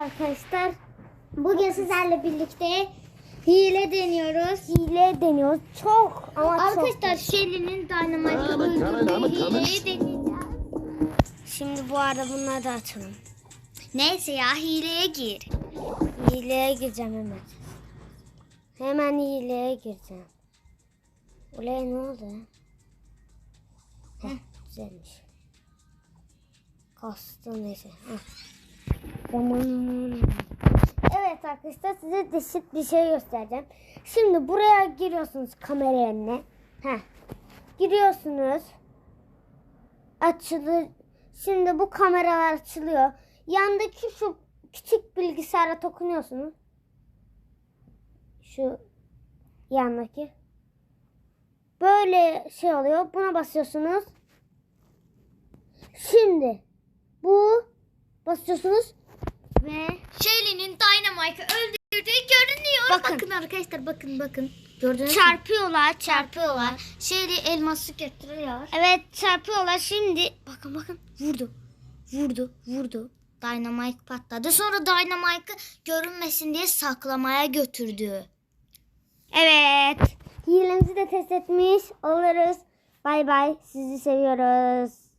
Arkadaşlar bugün sizlerle birlikte hile deniyoruz. Hile deniyoruz. Çok ama Arkadaşlar Shelly'nin Dynamite'ı öldürdüğü hileyi deneyeceğiz. Şimdi bu arada bunları da açalım. Neyse ya hileye gir. Hileye gireceğim hemen. Hemen hileye gireceğim. Olaya ne oldu? Heh, güzelmiş. Kastım neyse. Heh. Evet arkadaşlar size değişik bir şey göstereceğim. Şimdi buraya giriyorsunuz kamera yerine. Heh. Giriyorsunuz. Açılır. Şimdi bu kameralar açılıyor. Yandaki şu küçük bilgisayara dokunuyorsunuz. Şu yandaki. Böyle şey oluyor. Buna basıyorsunuz. Şimdi bu basıyorsunuz ve Shelly'nin Dynamite'ı öldürdüğü görünüyor. Bakın. Bakın. arkadaşlar bakın bakın. Gördünüz mü? çarpıyorlar, çarpıyorlar. Shelly elması götürüyor. Evet, çarpıyorlar. Şimdi bakın bakın vurdu. Vurdu, vurdu. Dynamite patladı. Sonra Dynamite'ı görünmesin diye saklamaya götürdü. Evet. Hilemizi de test etmiş oluruz. Bay bay. Sizi seviyoruz.